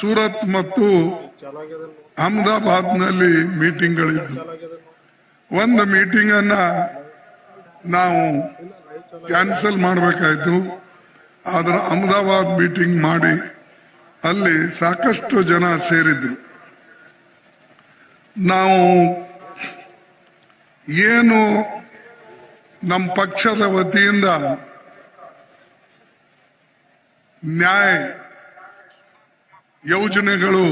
ಸೂರತ್ ಮತ್ತು ಅಹಮದಾಬಾದ್ನಲ್ಲಿ ಮೀಟಿಂಗ್ಗಳಿದ್ದು. ಒಂದು ಮೀಟಿಂಗ್ ಅನ್ನ ನಾವು ಕ್ಯಾನ್ಸಲ್ ಮಾಡಬೇಕಾಯ್ತು. ಆದ್ರೆ ಅಹಮದಾಬಾದ್ ಮೀಟಿಂಗ್ ಮಾಡಿ ಅಲ್ಲಿ ಸಾಕಷ್ಟು ಜನ ಸೇರಿದ್ರು. ನಾವು ಏನು ನಮ್ಮ ಪಕ್ಷದ ವತಿಯಿಂದ ನ್ಯಾಯ ಯೋಜನೆಗಳು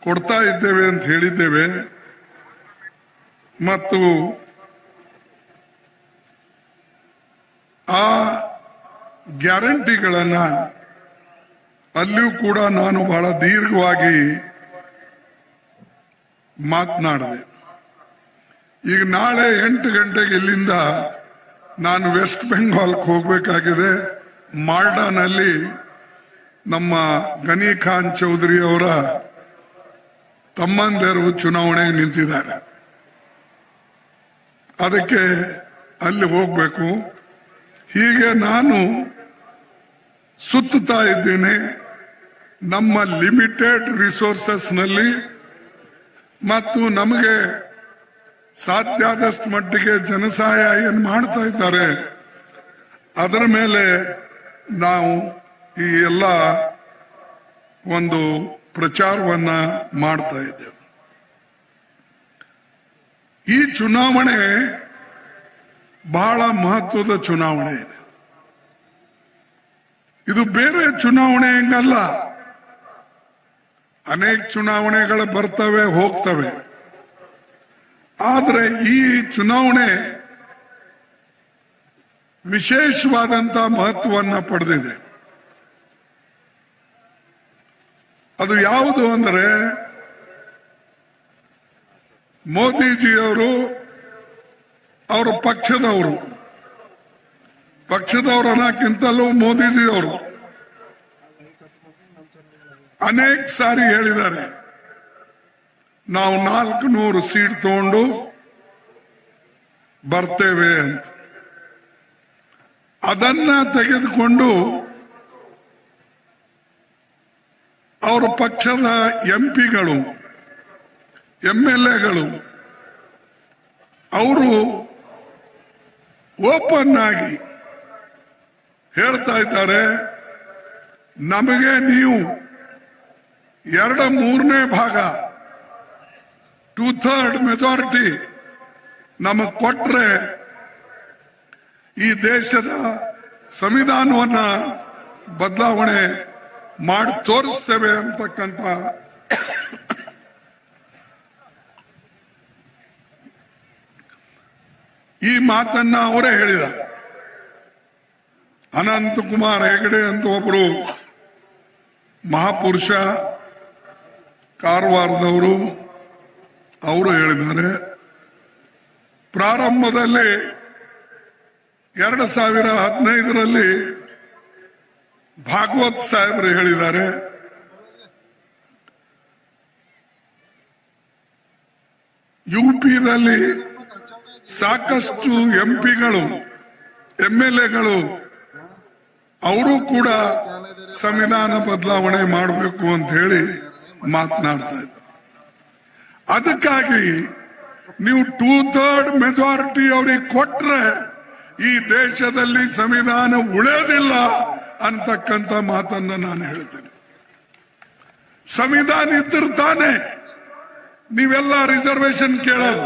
ಕೊಡ್ತಾ ಇದ್ದೇವೆ ಅಂತ ಹೇಳಿದ್ದೇವೆ. ಮತ್ತು ಆ ಗ್ಯಾರಂಟಿಗಳನ್ನ ಅಲ್ಲಿಯೂ ಕೂಡ ನಾನು ಬಹಳ ದೀರ್ಘವಾಗಿ ಮಾತನಾಡಿದೆ. ಈಗ ನಾಳೆ ಎಂಟು ಗಂಟೆಗೆ ಇಲ್ಲಿಂದ ನಾನು ವೆಸ್ಟ್ ಬೆಂಗಾಲ್ಗೆ ಹೋಗಬೇಕಾಗಿದೆ. ಮಾಲ್ಡಾನಲ್ಲಿ ನಮ್ಮ ಗನಿ ಖಾನ್ ಚೌಧರಿ ಅವರ ತಮ್ಮಂದಿರು ಚುನಾವಣೆಗೆ ನಿಂತಿದ್ದಾರೆ. ಅದಕ್ಕೆ ಅಲ್ಲಿ ಹೋಗ್ಬೇಕು. ಹೀಗೆ ನಾನು ಸುತ್ತುತ್ತಾ ಇದ್ದೇನೆ. ನಮ್ಮ ಲಿಮಿಟೆಡ್ ರಿಸೋರ್ಸಸ್ನಲ್ಲಿ ಮತ್ತು ನಮಗೆ ಸಾಧ್ಯ ಆದಷ್ಟು ಮಟ್ಟಿಗೆ ಜನಸಹಾಯ ಏನು ಮಾಡ್ತಾ ಇದ್ದಾರೆ, ಅದರ ಮೇಲೆ ನಾವು ಈ ಎಲ್ಲ ಒಂದು ಪ್ರಚಾರವನ್ನ ಮಾಡ್ತಾ ಇದ್ದೇವೆ. ಈ ಚುನಾವಣೆ ಬಹಳ ಮಹತ್ವದ ಚುನಾವಣೆ ಇದೆ. ಇದು ಬೇರೆ ಚುನಾವಣೆ ಹೆಂಗಲ್ಲ. ಅನೇಕ ಚುನಾವಣೆಗಳು ಬರ್ತವೆ, ಹೋಗ್ತವೆ. ಆದರೆ ಈ ಚುನಾವಣೆ ವಿಶೇಷವಾದಂತ ಮಹತ್ವವನ್ನ ಪಡೆದಿದೆ. ಅದು ಯಾವುದು ಅಂದರೆ ಮೋದಿಜಿಯವರು ಅವರ ಪಕ್ಷದವರು. ಪಕ್ಷದವರು ಅನ್ನೋಕ್ಕಿಂತಲೂ ಮೋದಿಜಿಯವರು. ಅನೇಕ ಸಾರಿ ಹೇಳಿದ್ದಾರೆ. ನಾವು ನಾಲ್ಕು ನೂರು ಸೀಟ್ ತಗೊಂಡು ಬರ್ತೇವೆ ಅಂತ. ಅದನ್ನ ತೆಗೆದುಕೊಂಡು ಅವರ ಪಕ್ಷದ ಎಂ ಪಿಗಳು ಎಂ ಎಲ್ ಎಗಳು ಅವರು ಓಪನ್ ಆಗಿ ಹೇಳ್ತಾ ಇದ್ದಾರೆ, ನಮಗೆ ನೀವು ಎರಡ ಮೂರನೇ ಭಾಗ, ಟೂ ಥರ್ಡ್ ಮೆಜಾರಿಟಿ ನಮಗೆ ಕೊಟ್ರೆ ಈ ದೇಶದ ಸಂವಿಧಾನವನ್ನ ಬದಲಾವಣೆ ಮಾಡಿ ತೋರಿಸ್ತೇವೆ ಅಂತಕ್ಕಂಥ ಈ ಮಾತನ್ನ ಅವರೇ ಹೇಳಿದ. ಅನಂತ ಕುಮಾರ್ ಹೆಗಡೆ ಅಂತ ಒಬ್ಬರು ಮಹಾಪುರುಷ, ಕಾರವಾರದವರು ಅವರು ಹೇಳಿದ್ದಾರೆ. ಪ್ರಾರಂಭದಲ್ಲಿ ಎರಡು ಸಾವಿರ ಹದಿನೈದರಲ್ಲಿ ಭಾಗವತ್ ಸಾಹೇಬರು ಹೇಳಿದ್ದಾರೆ. ಯುಪಿನಲ್ಲಿ ಸಾಕಷ್ಟು ಎಂಪಿಗಳು ಎಂ ಎಲ್ ಎಗಳು ಅವರು ಕೂಡ ಸಂವಿಧಾನ ಬದಲಾವಣೆ ಮಾಡಬೇಕು ಅಂತ ಹೇಳಿ ಮಾತನಾಡ್ತಾ ಇದ್ದಾರೆ ಅದಕ್ಕಾಗಿ ನೀವು ಟೂ ಥರ್ಡ್ ಮೆಜಾರಿಟಿ ಅವ್ರಿಗೆ ಕೊಟ್ರೆ ಈ ದೇಶದಲ್ಲಿ ಸಂವಿಧಾನ ಉಳಿಯೋದಿಲ್ಲ. ಅಂತಕ್ಕಂಥ ಮಾತನ್ನ ನಾನು ಹೇಳ್ತೇನೆ. ಸಂವಿಧಾನ ಇದ್ರ ತಾನೆ ನೀವೆಲ್ಲ ರಿಸರ್ವೇಶನ್ ಕೇಳೋದು.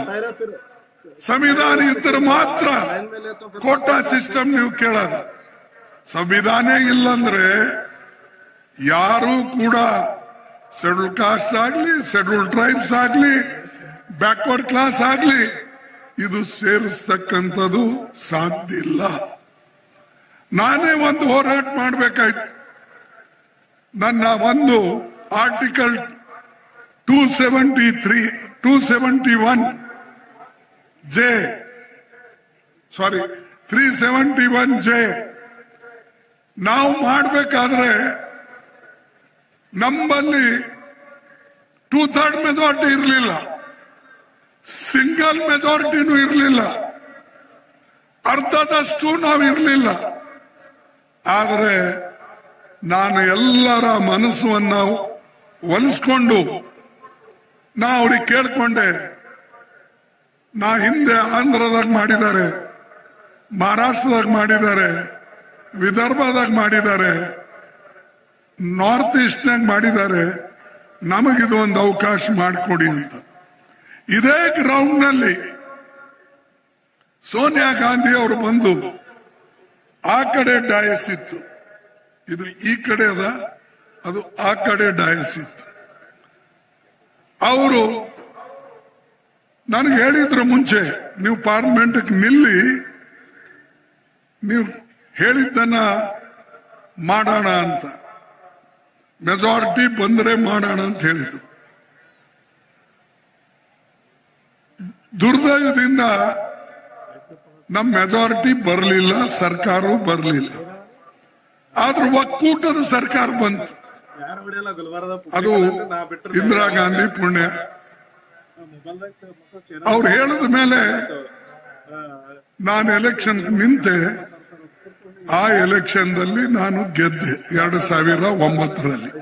ಸಂವಿಧಾನ ಇದ್ದರೆ ಮಾತ್ರ ಕೋಟಾ ಸಿಸ್ಟಮ್ ನೀವು ಕೇಳೋದು. ಸಂವಿಧಾನ ಇಲ್ಲಂದ್ರೆ ಯಾರು ಕೂಡ ಶೆಡ್ಯೂಲ್ ಕಾಸ್ಟ್ ಆಗ್ಲಿ ಶೆಡ್ಯೂಲ್ ಟ್ರೈಬ್ಸ್ ಆಗ್ಲಿ, ಬ್ಯಾಕ್ವರ್ಡ್ ಕ್ಲಾಸ್ ಆಗ್ಲಿ, ಇದು ಸೇರಿಸ್ತಕ್ಕಂಥದ್ದು ಸಾಧ್ಯ ಇಲ್ಲ. ನಾನೇ ಒಂದು ಹೋರಾಟ ಮಾಡಬೇಕಾಯ್ತು. ನನ್ನ ಒಂದು article two seventy three two seventy one J sorry three seventy one J ನಾವು ಮಾಡಬೇಕಾದ್ರೆ ನಮ್ಮಲ್ಲಿ ಟೂ ಥರ್ಡ್ ಮೆಜಾರಿಟಿ ಇರಲಿಲ್ಲ ಸಿಂಗಲ್ ಮೆಜಾರಿಟಿನೂ ಇರಲಿಲ್ಲ. ಅರ್ಧದಷ್ಟು ನಾವು ಇರಲಿಲ್ಲ ಆದರೆ ನಾನು ಎಲ್ಲರ ಮನಸ್ಸನ್ನ ಒಲಿಸ್ಕೊಂಡು, ನಾ ಅವ್ರಿಗೆ ಕೇಳ್ಕೊಂಡೆ, ನಾ ಹಿಂದೆ ಆಂಧ್ರದಾಗ ಮಾಡಿದ್ದಾರೆ, ಮಹಾರಾಷ್ಟ್ರದಾಗ ಮಾಡಿದ್ದಾರೆ, ವಿದರ್ಭದಾಗ ಮಾಡಿದ್ದಾರೆ, ನಾರ್ತ್ ಈಸ್ಟ್ನಾಗ ಮಾಡಿದ್ದಾರೆ, ನಮಗಿದು ಒಂದು ಅವಕಾಶ ಮಾಡಿಕೊಡಿ ಅಂತ. ಇದೇ ಗ್ರೌಂಡ್ನಲ್ಲಿ ಸೋನಿಯಾ ಗಾಂಧಿ ಅವರು ಬಂದು ಆ ಕಡೆ ಡಯಸ್ ಇತ್ತು. ಇದು ಈ ಕಡೆ ಅದ, ಅದು ಆ ಕಡೆ ಡಯಸ್ ಇತ್ತು. ಅವರು ನನಗೆ ಹೇಳಿದ್ರ ಮುಂಚೆ, ನೀವು ಪಾರ್ಲಿಮೆಂಟ್ ನಿಲ್ಲಿ, ನೀವು ಹೇಳಿದ್ದನ್ನ ಮಾಡೋಣ ಅಂತ. ಮೆಜಾರಿಟಿ ಬಂದ್ರೆ ಮಾಡೋಣ ಅಂತ ಹೇಳಿದ್ರು. ದುರ್ದೈವದಿಂದ ನಮ್ಮ ಮೆಜಾರಿಟಿ ಬರಲಿಲ್ಲ, ಸರ್ಕಾರ ಬರಲಿಲ್ಲ. ಆದ್ರೂ ಒಕ್ಕೂಟದ ಸರ್ಕಾರ ಬಂತು. ಅದು ಇಂದಿರಾ ಗಾಂಧಿ ಪುಣ್ಯ. ಅವ್ರು ಹೇಳಿದ ಮೇಲೆ ನಾನು ಎಲೆಕ್ಷನ್ ನಿಂತೆ, ಆ ಎಲೆಕ್ಷನ್ದಲ್ಲಿ ನಾನು ಗೆದ್ದೆ ಎರಡು ಸಾವಿರ ಒಂಬತ್ತರಲ್ಲಿ.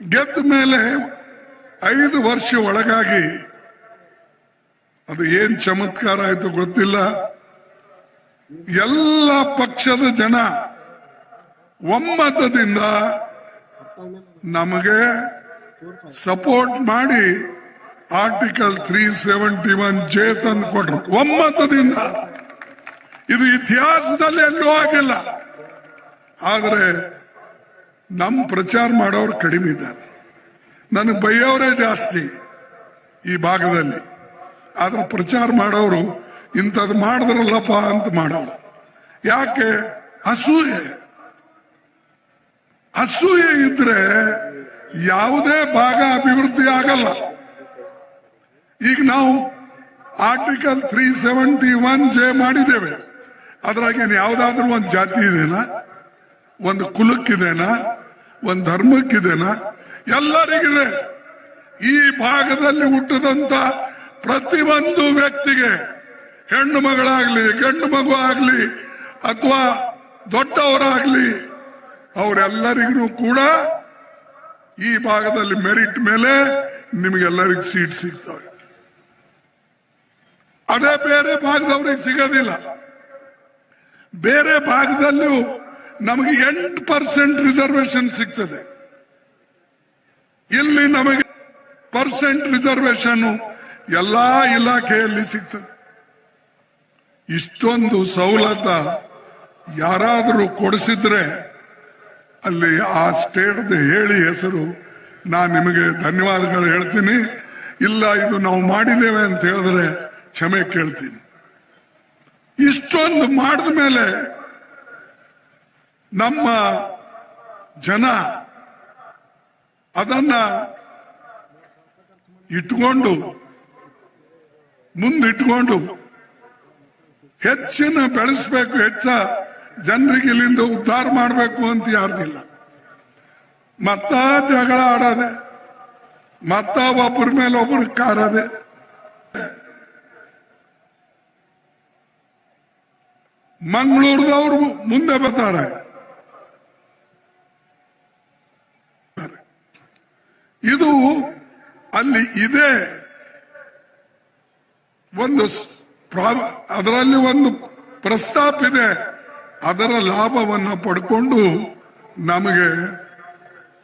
ಗೆದ್ದ ಮೇಲೆ ಐದು ವರ್ಷ ಒಳಗಾಗಿ ಅದು ಏನ್ ಚಮತ್ಕಾರ ಆಯ್ತು ಗೊತ್ತಿಲ್ಲ. ಎಲ್ಲ ಪಕ್ಷದ ಜನ ಒಮ್ಮತದಿಂದ ನಮಗೆ ಸಪೋರ್ಟ್ ಮಾಡಿ article three seventy one J ತಂದು ಕೊಟ್ರು. ಒಮ್ಮತದಿಂದ. ಇದು ಇತಿಹಾಸದಲ್ಲಿ ಎಲ್ಲೂ ಆಗಿಲ್ಲ. ಆದರೆ ನಮ್ಮ ಪ್ರಚಾರ ಮಾಡೋರು ಕಡಿಮೆ ಇದ್ದಾರೆ. ನನಗೆ ಬೈಯೋರೇ ಜಾಸ್ತಿ ಈ ಭಾಗದಲ್ಲಿ. ಆದ್ರೆ ಪ್ರಚಾರ ಮಾಡೋರು ಇಂಥದ್ದು ಮಾಡಿದ್ರಲ್ಲಪ್ಪ ಅಂತ ಮಾಡಲ್ಲ. ಯಾಕೆ? ಅಸೂಯೆ. ಅಸೂಯೆ ಇದ್ರೆ ಯಾವುದೇ ಭಾಗ ಅಭಿವೃದ್ಧಿ ಆಗಲ್ಲ. ಈಗ ನಾವು article three seventy one J ಮಾಡಿದ್ದೇವೆ. ಅದ್ರಾಗೇನು ಯಾವುದಾದ್ರೂ ಒಂದು ಜಾತಿ ಇದೆನಾ? ಒಂದು ಕುಲಕ್ಕಿದೆನಾ? ಒಂದು ಧರ್ಮಕ್ಕಿದೆನಾ? ಎಲ್ಲರಿಗಿದೆ. ಈ ಭಾಗದಲ್ಲಿ ಹುಟ್ಟಿದಂತ ಪ್ರತಿಯೊಂದು ವ್ಯಕ್ತಿಗೆ ಹೆಣ್ಣು ಮಗಳಾಗ್ಲಿ, ಗಂಡು ಮಗು ಆಗ್ಲಿ, ಅಥವಾ ದೊಡ್ಡವರಾಗ್ಲಿ, ಅವರೆಲ್ಲರಿಗೂ ಕೂಡ ಈ ಭಾಗದಲ್ಲಿ ಮೆರಿಟ್ ಮೇಲೆ ನಿಮಗೆಲ್ಲರಿಗೂ ಸೀಟ್ ಸಿಗ್ತವೆ. ಅದೇ ಬೇರೆ ಭಾಗದವ್ರಿಗೆ ಸಿಗೋದಿಲ್ಲ. ಬೇರೆ ಭಾಗದಲ್ಲೂ ನಮಗೆ ಎಂಟು ಪರ್ಸೆಂಟ್ ರಿಸರ್ವೇಶನ್ ಸಿಗ್ತದೆ. ಇಲ್ಲಿ ನಮಗೆ ಪರ್ಸೆಂಟ್ ರಿಸರ್ವೇಶನ್ ಎಲ್ಲಾ ಇಲಾಖೆಯಲ್ಲಿ ಸಿಗ್ತದೆ. ಇಷ್ಟೊಂದು ಸವಲತ್ತ ಯಾರಾದರೂ ಕೊಡಿಸಿದ್ರೆ ಅಲ್ಲಿ ಆ ಸ್ಟೇಟ್ದ ಹೇಳಿ ಹೆಸರು ನಾನು ನಿಮಗೆ ಧನ್ಯವಾದಗಳು ಹೇಳ್ತೀನಿ. ಇಲ್ಲ, ಇದು ನಾವು ಮಾಡಿದ್ದೇವೆ ಅಂತ ಹೇಳಿದ್ರೆ ಕ್ಷಮೆ ಕೇಳ್ತೀನಿ. ಇಷ್ಟೊಂದು ಮಾಡಿದ ಮೇಲೆ ನಮ್ಮ ಜನ ಅದನ್ನ ಇಟ್ಕೊಂಡು ಮುಂದಿಟ್ಕೊಂಡು ಹೆಚ್ಚಿನ ಬೆಳೆಸಬೇಕು, ಹೆಚ್ಚ ಜನರಿಗೆ ಇಲ್ಲಿಂದ ಉದ್ಧಾರ ಮಾಡಬೇಕು ಅಂತ ಯಾರ್ದಿಲ್ಲ. ಮತ್ತ ಜಗಳ ಆಡೋದೆ, ಮತ್ತ ಒಬ್ಬರ ಮೇಲೆ ಒಬ್ಬರು ಕಾರದೆ. ಮಂಗಳೂರದವ್ರು ಮುಂದೆ ಬರ್ತಾರೆ. ಇದು ಅಲ್ಲಿ ಇದೆ ಒಂದು ಅದರಲ್ಲಿ ಒಂದು ಪ್ರಸ್ತಾಪ ಇದೆ ಅದರ ಲಾಭವನ್ನು ಪಡ್ಕೊಂಡು ನಮಗೆ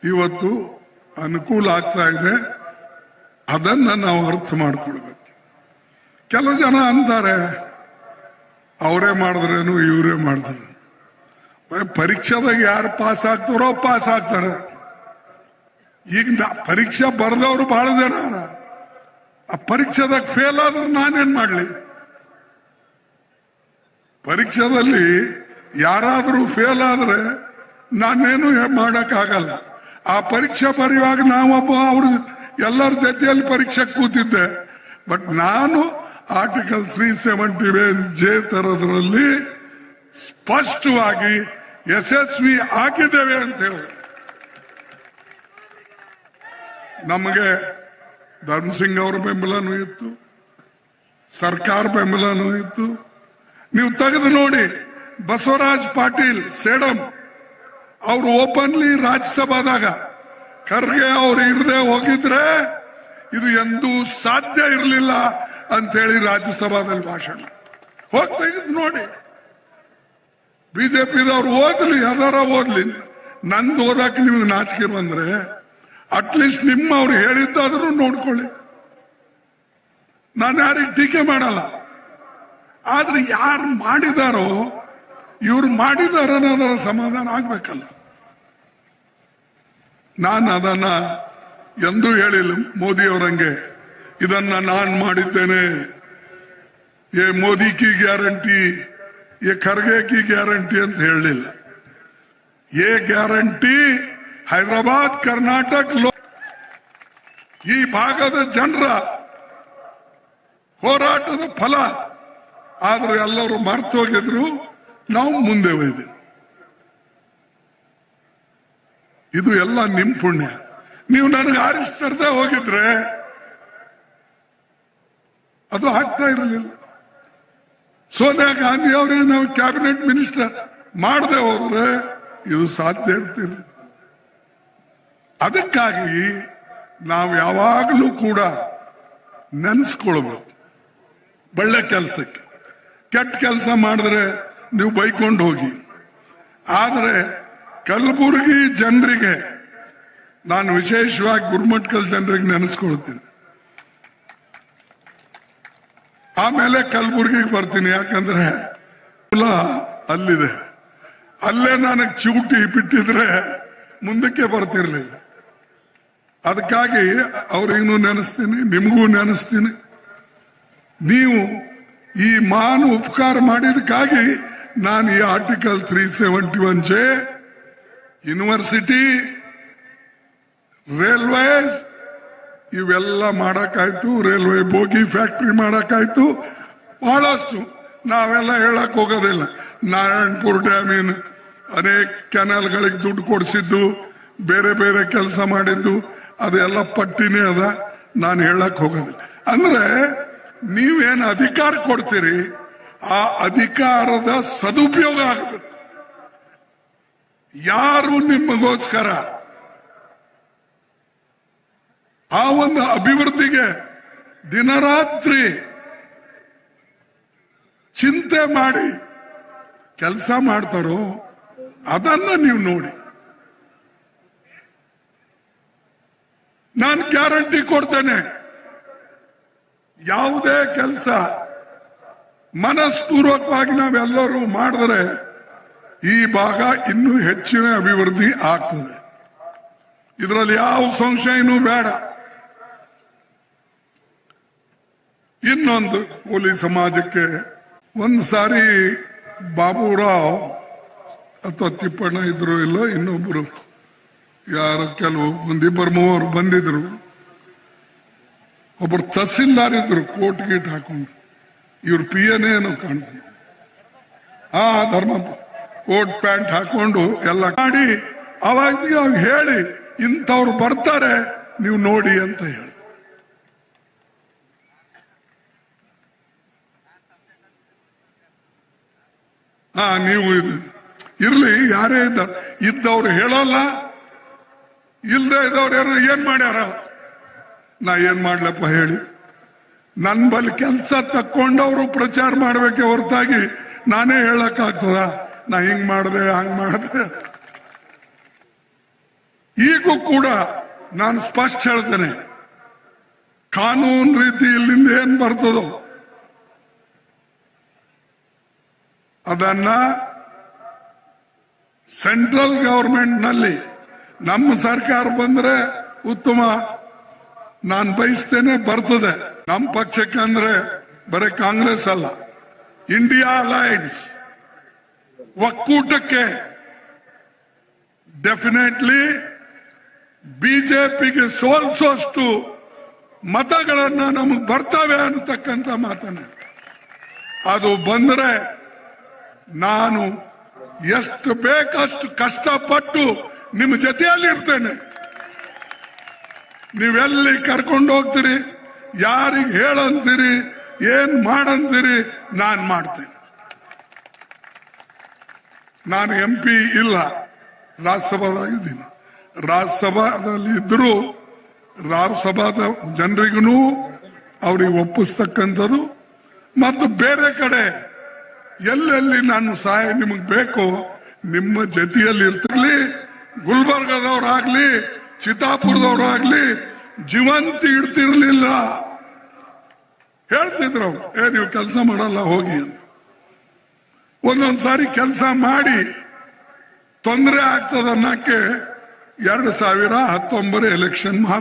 ಇವತ್ತು ಅನುಕೂಲ ಆಗ್ತಾ ಇದೆ. ಅದನ್ನ ನಾವು ಅರ್ಥ ಮಾಡ್ಕೊಳ್ಬೇಕು. ಕೆಲವು ಜನ ಅಂತಾರೆ, ಅವರೇ ಮಾಡಿದ್ರೇನು, ಇವರೇ ಮಾಡಿದ್ರು. ಪರೀಕ್ಷೆದಾಗ ಯಾರು ಪಾಸ್ ಆಗ್ತಾರೋ ಪಾಸ್ ಆಗ್ತಾರೆ. ಈಗ ಪರೀಕ್ಷೆ ಬರೆದವರು ಬಹಳ ಜನ. ಆ ಪರೀಕ್ಷೆದಾಗ ಫೇಲ್ ಆದ್ರೆ ನಾನೇನ್ ಮಾಡಲಿ? ಪರೀಕ್ಷೆದಲ್ಲಿ ಯಾರಾದರೂ ಫೇಲ್ ಆದ್ರೆ ನಾನೇನು ಮಾಡೋಕ್ಕಾಗಲ್ಲ. ಆ ಪರೀಕ್ಷೆ ಬರೆಯುವಾಗ ನಾವೊಬ್ಬ ಅವರು ಎಲ್ಲರ ಜೊತೆಯಲ್ಲಿ ಪರೀಕ್ಷೆ ಕೂತಿದ್ದೆ. ಬಟ್ ನಾನು ಆರ್ಟಿಕಲ್ ತ್ರೀ ಸೆವೆಂಟಿ ಜೆ ತರದ್ರಲ್ಲಿ ಸ್ಪಷ್ಟವಾಗಿ ಯಶಸ್ವಿ ಆಗಿದ್ದೇವೆ ಅಂತ ಹೇಳಿದೆ. ನಮಗೆ ಧರ್ಮಸಿಂಗ್ ಅವರ ಬೆಂಬಲನೂ ಇತ್ತು. ಸರ್ಕಾರ ಬೆಂಬಲನೂ ಇತ್ತು. ನೀವು ತೆಗೆದು ನೋಡಿ, ಬಸವರಾಜ್ ಪಾಟೀಲ್, ಸೇಡಂ, ಅವರು ಓಪನ್ಲಿ ರಾಜ್ಯಸಭಾದಾಗ ಖರ್ಗೆ ಅವ್ರು ಇರದೆ ಹೋಗಿದ್ರೆ ಇದು ಎಂದೂ ಸಾಧ್ಯ ಇರಲಿಲ್ಲ ಅಂತೇಳಿ ರಾಜ್ಯಸಭಾದಲ್ಲಿ ಭಾಷಣ. ಹೋಗ್ತಾ ತೆಗೆದು ನೋಡಿ. ಬಿಜೆಪಿದವ್ರು ಓದ್ಲಿ, ಯಾವ್ದಾರ ಓದ್ಲಿ. ನಂದು ಓದಕ್ಕೆ ನಿಮ್ಗೆ ನಾಚಿಕೆ ಬಂದ್ರೆ ಅಟ್ಲೀಸ್ಟ್ ನಿಮ್ಮ ಅವ್ರು ಹೇಳಿದ್ದಾದ್ರೂ ನೋಡ್ಕೊಳ್ಳಿ. ನಾನು ಯಾರಿಗೆ ಟೀಕೆ ಮಾಡಲ್ಲ. ಆದ್ರೆ ಯಾರು ಮಾಡಿದಾರೋ, ಇವ್ರು ಮಾಡಿದಾರ ಸಮಾಧಾನ ಆಗ್ಬೇಕಲ್ಲ. ನಾನು ಅದನ್ನ ಎಂದೂ ಹೇಳಿಲ್ಲ. ಮೋದಿಯವರಂಗೆ ಇದನ್ನ ನಾನು ಮಾಡಿದ್ದೇನೆ. ಏ ಮೋದಿ ಕಿ ಗ್ಯಾರಂಟಿ, ಏ ಖರ್ಗೆ ಕಿ ಗ್ಯಾರಂಟಿ ಅಂತ ಹೇಳಲಿಲ್ಲ ಏ ಗ್ಯಾರಂಟಿ ಹೈದರಾಬಾದ್, ಕರ್ನಾಟಕ ಲೋ ಈ ಭಾಗದ ಜನರ ಹೋರಾಟದ ಫಲ. ಆದ್ರೆ ಎಲ್ಲರೂ ಮರ್ತು ಹೋಗಿದ್ರು. ನಾವು ಮುಂದೆ ಒಯ್ದೆ ಇದು ಎಲ್ಲ ನಿಮ್ ಪುಣ್ಯ. ನೀವು ನನಗೆ ಆರಿಸ್ತರ್ದೆ ಹೋಗಿದ್ರೆ ಅದು ಆಗ್ತಾ ಇರಲಿಲ್ಲ. ಸೋನಿಯಾ ಗಾಂಧಿ ಅವರೇ ನಾವು ಕ್ಯಾಬಿನೆಟ್ ಮಿನಿಸ್ಟರ್ ಮಾಡದೆ ಹೋದ್ರೆ ಇದು ಸಾಧ್ಯ ಇರ್ತಿಲ್ಲ ಅದಕ್ಕಾಗಿ ನಾವು ಯಾವಾಗಲೂ ಕೂಡ ನೆನೆಸ್ಕೊಳ್ಬೇಕು. ಒಳ್ಳೆ ಕೆಲಸಕ್ಕೆ. ಕೆಟ್ಟ ಕೆಲಸ ಮಾಡಿದ್ರೆ ನೀವು ಬೈಕೊಂಡು ಹೋಗಿ. ಆದರೆ ಕಲಬುರಗಿ ಜನರಿಗೆ ನಾನು ವಿಶೇಷವಾಗಿ ಗುರುಮಟ್ಕಲ್ ಜನರಿಗೆ ನೆನೆಸ್ಕೊಳ್ತೀನಿ. ಆಮೇಲೆ ಕಲಬುರಗಿಗೆ ಬರ್ತೀನಿ. ಯಾಕಂದ್ರೆ ಕುಲ ಅಲ್ಲಿದೆ. ಅಲ್ಲೇ ನನಗೆ ಚಿವುಟಿ ಬಿಟ್ಟಿದ್ರೆ ಮುಂದಕ್ಕೆ ಬರ್ತಿರ್ಲಿಲ್ಲ. ಅದಕ್ಕಾಗಿ ಅವ್ರಿಗೂ ನೆನೆಸ್ತೀನಿ, ನಿಮಗೂ ನೆನೆಸ್ತೀನಿ. ನೀವು ಈ ಮಾನ ಉಪಕಾರ ಮಾಡಿದಕ್ಕಾಗಿ ನಾನು ಈ article three seventy one J university railways ಇವೆಲ್ಲ ಮಾಡೋಕ್ಕಾಯ್ತು ರೈಲ್ವೆ ಬೋಗಿ ಫ್ಯಾಕ್ಟ್ರಿ ಮಾಡಕ್ಕಾಯ್ತು. ಬಹಳಷ್ಟು ನಾವೆಲ್ಲ ಹೇಳಕ್ ಹೋಗೋದಿಲ್ಲ. ನಾರಾಯಣಪುರ ಡ್ಯಾಮಿನ ಅನೇಕ ಕೆನಾಲ್ಗಳಿಗೆ ದುಡ್ಡು ಕೊಡಿಸಿದ್ದು, ಬೇರೆ ಬೇರೆ ಕೆಲಸ ಮಾಡಿದ್ದು. ಅದೆಲ್ಲ ಪಟ್ಟಿನೇ ಅದ. ನಾನು ಹೇಳಕ್ ಹೋಗೋದಿಲ್ಲ. ಅಂದ್ರೆ ನೀವೇನು ಅಧಿಕಾರ ಕೊಡ್ತೀರಿ, ಆ ಅಧಿಕಾರದ ಸದುಪಯೋಗ ಆಗಬೇಕು. ಯಾರು ನಿಮಗೋಸ್ಕರ ಆ ಒಂದು ಅಭಿವೃದ್ಧಿಗೆ ದಿನರಾತ್ರಿ ಚಿಂತೆ ಮಾಡಿ ಕೆಲಸ ಮಾಡ್ತಾರೋ, ಅದನ್ನ ನೀವು ನೋಡಿ. ನಾನು ಗ್ಯಾರಂಟಿ ಕೊಡ್ತೇನೆ. ಯಾವುದೇ ಕೆಲಸ ಮನಸ್ಪೂರ್ವಕವಾಗಿ ನಾವೆಲ್ಲರೂ ಮಾಡಿದ್ರೆ ಈ ಭಾಗ ಇನ್ನೂ ಹೆಚ್ಚಿನ ಅಭಿವೃದ್ಧಿ ಆಗ್ತದೆ. ಇದರಲ್ಲಿ ಯಾವ ಸಂಶಯನೂ ಬೇಡ. ಇನ್ನೊಂದು ಕೂಲಿ ಸಮಾಜಕ್ಕೆ ಒಂದು ಸಾರಿ ಬಾಬುರಾವ್ ಅಥವಾ ತಿಪ್ಪಣ್ಣ ಇದ್ರು ಇಲ್ಲೋ ಇನ್ನೊಬ್ರು ಯಾರು ಕೆಲವು ಒಂದಿಬ್ಬರು ಮೂವರು ಬಂದಿದ್ರು. ಒಬ್ಬರು ತಹಸೀಲ್ದಾರ್ ಕೋಟ್ ಗೀಟ್ ಹಾಕೊಂಡು. ಇವ್ರು ಪಿ ಏನೋ ಕಾಣ್ತಾರೆ ಆ ಧರ್ಮ ಕೋಟ್ ಪ್ಯಾಂಟ್ ಹಾಕೊಂಡು ಎಲ್ಲ ಮಾಡಿ ಅವಾಗ ಹೇಳಿ, ಇಂಥವ್ರು ಬರ್ತಾರೆ, ನೀವು ನೋಡಿ ಅಂತ ಹೇಳಿ ಹಾ ನೀವು ಇರ್ಲಿ, ಯಾರೇ ಇದ್ದ, ಇದ್ದವ್ರು ಹೇಳಲ್ಲ. ಇಲ್ದೇ ಇದ್ದವ್ರು ಯಾರು ಏನ್ ಮಾಡ್ಯಾರ? ನಾ ಏನ್ ಮಾಡ್ಲಪ್ಪ ಹೇಳಿ. ನನ್ನ ಬಳಿ ಕೆಲಸ ತಕ್ಕೊಂಡವರು ಪ್ರಚಾರ ಮಾಡ್ಬೇಕೆ ಹೊರತಾಗಿ ನಾನೇ ಹೇಳಕ್ಕಾಗ್ತದ? ನಾ ಹಿಂಗ್ ಮಾಡ್ದೆ, ಹಂಗ್ ಮಾಡ್ದೆ. ಈಗೂ ಕೂಡ ನಾನು ಸ್ಪಷ್ಟ ಹೇಳ್ತೇನೆ. ಕಾನೂನು ರೀತಿ ಇಲ್ಲಿಂದ ಏನ್ ಬರ್ತದೋ? ಅದನ್ನ ಸೆಂಟ್ರಲ್ ಗವರ್ಮೆಂಟ್ನಲ್ಲಿ ನಮ್ಮ ಸರ್ಕಾರ ಬಂದ್ರೆ ಉತ್ತಮ. ನಾನು ಬಯಸ್ತೇನೆ ಬರ್ತದೆ. ನಮ್ಮ ಪಕ್ಷಕ್ಕೆ ಅಂದ್ರೆ ಬರೀ ಕಾಂಗ್ರೆಸ್ ಅಲ್ಲ. ಇಂಡಿಯಾ ಅಲೈನ್ಸ್ ಒಕ್ಕೂಟಕ್ಕೆ ಡೆಫಿನೆಟ್ಲಿ ಬಿಜೆಪಿಗೆ ಸೋಲ್ಸೋಷ್ಟು ಮತಗಳನ್ನ ನಮಗೆ ಬರ್ತವೆ ಅನ್ನತಕ್ಕಂಥ ಮಾತನ್ನ. ಅದು ಬಂದ್ರೆ ನಾನು ಎಷ್ಟು ಬೇಕಷ್ಟು ಕಷ್ಟಪಟ್ಟು ನಿಮ್ಮ ಜೊತೆಯಲ್ಲಿ ಇರ್ತೇನೆ. ನೀವೆಲ್ಲಿ ಕರ್ಕೊಂಡು ಹೋಗ್ತೀರಿ, ಯಾರಿಗೆ ಹೇಳಂತೀರಿ, ಏನ್ ಮಾಡಂತೀರಿ, ನಾನು ಮಾಡ್ತೇನೆ. ನಾನು ಎಂ ಪಿ ಇಲ್ಲ, ರಾಜ್ಯಸಭಾದಾಗಿದ್ದೀನಿ. ರಾಜ್ಯಸಭಾದಲ್ಲಿ ಇದ್ರು, ರಾಜ್ಯಸಭಾದ ಜನರಿಗೂ ಅವ್ರಿಗೆ ಒಪ್ಪಿಸ್ತಕ್ಕಂಥದ್ದು. ಮತ್ತು ಬೇರೆ ಕಡೆ, ಎಲ್ಲೆಲ್ಲಿ ನಾನು ಸಹಾಯ ನಿಮಗೆ ಬೇಕು, ನಿಮ್ಮ ಜೊತೆಯಲ್ಲಿ ಇರ್ತಿರ್ಲಿ ಗುಲ್ಬರ್ಗದವ್ರಾಗ್ಲಿ ಚಿತ್ತಾಪುರದವ್ರಾಗ್ಲಿ ಜೀವಂತ ಇಡ್ತಿರ್ಲಿಲ್ಲ. ಹೇಳ್ತಿದ್ರು ಅವ್ರು, ಏ ನೀವು ಕೆಲಸ ಮಾಡಲ್ಲ ಹೋಗಿ ಅಂತ. ಒಂದೊಂದ್ಸಾರಿ ಕೆಲಸ ಮಾಡಿ ತೊಂದರೆ ಆಗ್ತದ ಅನ್ನಕ್ಕೆ ಎರಡು ಸಾವಿರ ಹತ್ತೊಂಬರ ಎಲೆಕ್ಷನ್ ಮಾತ್ರ.